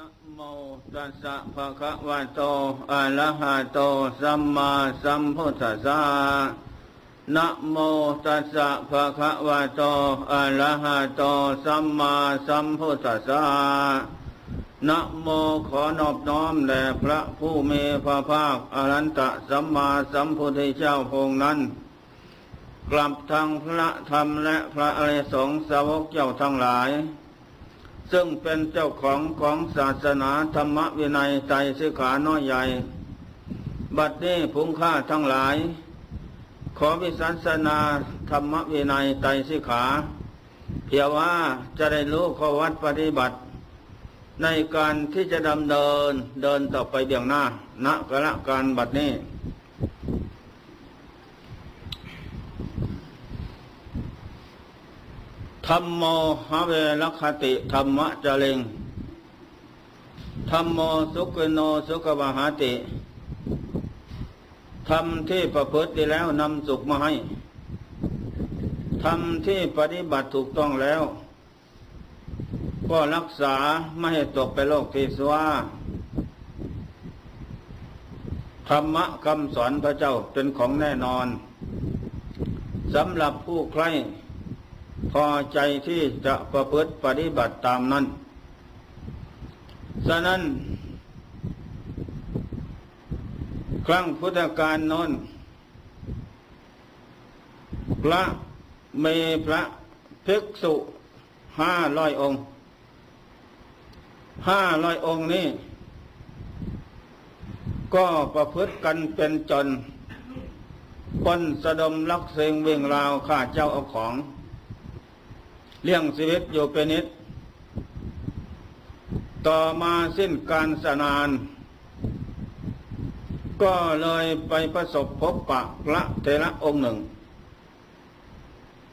นะโมตัสสะภะคะวะโต อะระหะโต สัมมาสัมพุทธัสสะนะโมตัสสะภะคะวะโต อะระหะโต สัมมาสัมพุทธัสสะนะโมขอนอบน้อมแด่พระผู้มีพระภาคอรันตะสัมมาสัมพุทธเจ้าพงนั้น กลับทางพระธรรมและพระอริยสงฆ์สาวกเจ้าทั้งหลาย ซึ่งเป็นเจ้าของของศาสนาธรรมวินัยใจสิขาน้อยใหญ่ บัดนี้พุงค่าทั้งหลาย ขอวิสัสนาธรรมวินัยใจสิขา เพียว่าจะได้รู้ข้อวัดปฏิบัติ ในการที่จะดำเนินเดินต่อไปเบี่ยงหน้าณกะละการบัดนี้ ธรรมโมหะเวรคติธรรมะจริงธรรมโมสุขโนสุขวหาติธรรมที่ประพฤติแล้วนำสุขมาให้ธรรมที่ปฏิบัติถูกต้องแล้ว ก็รักษาไม่ให้ตกไปโลกที่สว่าธรรมะคำสอนพระเจ้าเป็นของแน่นอนสำหรับผู้ใคร พอใจที่จะประพฤติปฏิบัติตามนั้น ฉะนั้น ครั้งพุทธกาลนนพระเมพระภิกษุห้าร้อยองค์ห้าร้อยองค์นี้ ก็ประพฤติกันเป็นจนปนสะดมลักเสงเวงราวข้าเจ้าเอาของ เลี้ยงชีวิตอยู่เป็นนิด ต่อมาสิ้นการสนาน ก็เลยไปประสบพบปะพระเทระองค์หนึ่ง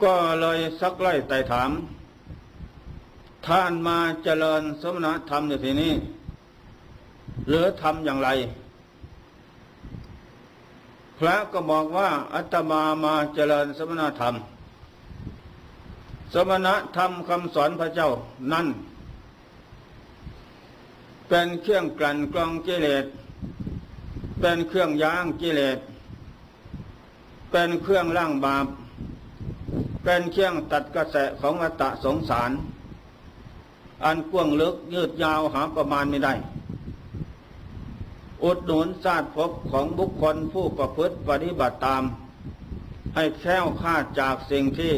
ก็เลยสักไล่ไต่ถาม ท่านมาเจริญสมณธรรมอยู่ที่นี้หรือทำอย่างไร พระก็บอกว่าอัตมามาเจริญสมณธรรม สมณธรรมคำสอนพระเจ้านั่น เป็นเครื่องกลั่นกรองกิเลส เป็นเครื่องย้างกิเลส เป็นเครื่องล่างบาป เป็นเครื่องตัดกระแสของอัตตะสงสาร อันกว้างลึกยืดยาวหาประมาณไม่ได้อุดหนุนศาสตร์พบของบุคคลผู้ประพฤติปฏิบัติตาม ให้แค้วคาดจากสิ่งที่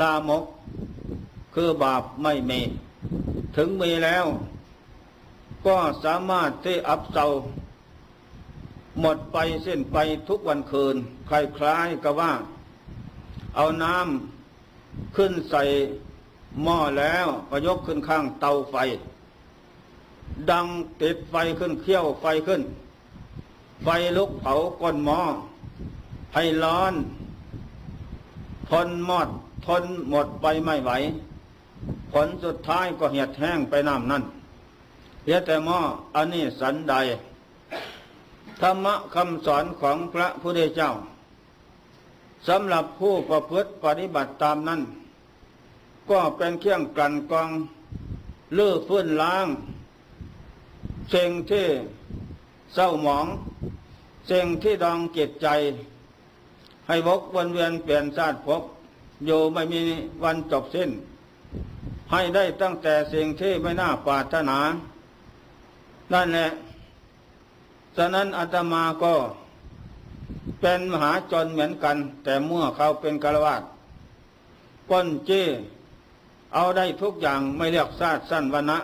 ลามก คือบาปไม่มี ถึงมีแล้ว ก็สามารถที่อับเซาหมดไปเส้นไปทุกวันคืน คล้ายๆกับว่า เอาน้ำขึ้นใส่หม้อแล้วก็ยกขึ้นข้างเตาไฟ ดังติดไฟขึ้นเขี้ยวไฟขึ้น ไฟลุกเผาก้นหม้อให้ร้อน ทนมอด ทนหมดไปไม่ไหว ผลสุดท้ายก็เหียดแห้งไปน้ำนั่นเหลือแต่หม้ออันนี้สันใด ธรรมะคำสอนของพระพุทธเจ้าสำหรับผู้ประพฤติปฏิบัติตามนั้น ก็เป็นเครื่องกลั่นกรองเลื้อฟื้นล้างสิ่งที่เศร้าหมองสิ่งที่ดองจิตใจ ให้วกวนเวียนเปลี่ยนชาติภพ อยู่ไม่มีวันจบสิ้น ให้ได้ตั้งแต่สิ่งที่ไม่น่าปรารถนานั่นแหละฉะนั้นอาตมาก็เป็นมหาจนเหมือนกัน แต่เมื่อเขาเป็นกาลวาดป้นเจ้เอาได้ทุกอย่างไม่เรียกซาดสั้นวันนะ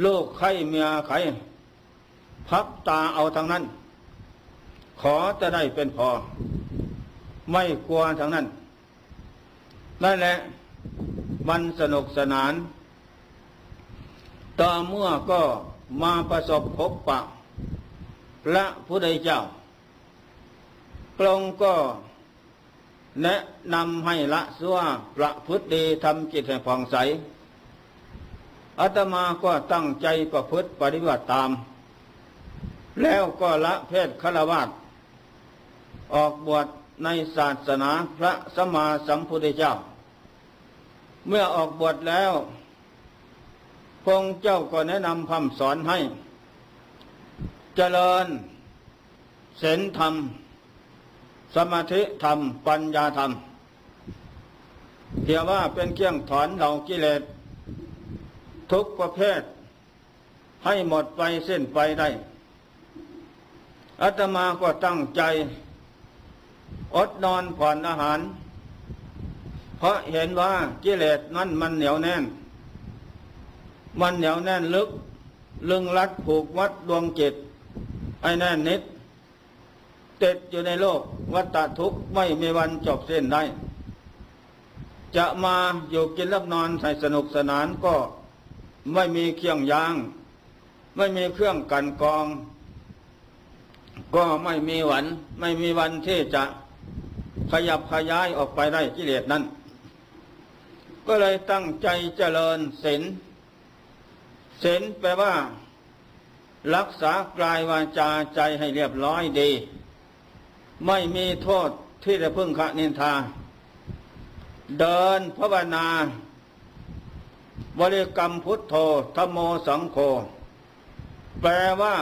โลกใครเมียใครพับตาเอาทางนั้น ขอจะได้เป็นพอ ไม่กลัวทางนั้น นั่นแหละ มันสนุกสนาน ต่อเมื่อก็มาประสบพบปะพระพุทธเจ้าพระองค์ก็แนะนำให้ละสัวประพฤติดีทำจิตให้ผ่องใสอาตมาก็ตั้งใจประพฤติปฏิบัติตาม แล้วก็ละเพศฆราวาสออกบวช ในศาสนาพระสมมาสัมพุทธเจ้า เมื่อออกบวชแล้ว พงเจ้าก็แนะนำคำสอนให้ เจริญศีลธรรม สมาธิธรรม ปัญญาธรรมเพียว่าเป็นเครื่องถอนเหล่ากิเลสทุกประเภท ให้หมดไปเส้นไปได้อาตมาก็ตั้งใจ อดนอนผ่อนอาหาร เพราะเห็นว่ากิเลสนั้นมันเหนียวแน่น มันเหนียวแน่นลึก ลึงรัดผูกวัดดวงจิตไอ้แน่นนิดติดอยู่ในโลกวัฏทุกข์ไม่มีวันจบสิ้นได้ จะมาอยู่กินรับนอนใส่สนุกสนานก็ไม่มีเครื่องยาง ไม่มีเครื่องกันกอง ก็ไม่มีวัน ไม่มีวันที่จะ ขยับขยายออกไปได้กิเลสนั้น ก็เลยตั้งใจเจริญศีลศีลแปลว่า รักษากายวาจาใจให้เรียบร้อยดี ไม่มีโทษที่จะพึ่งขะนินทา เดินภาวนา บริกรรมพุทโธธโมสังโฆแปลว่า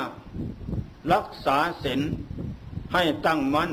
รักษาศีลให้ตั้งมั่น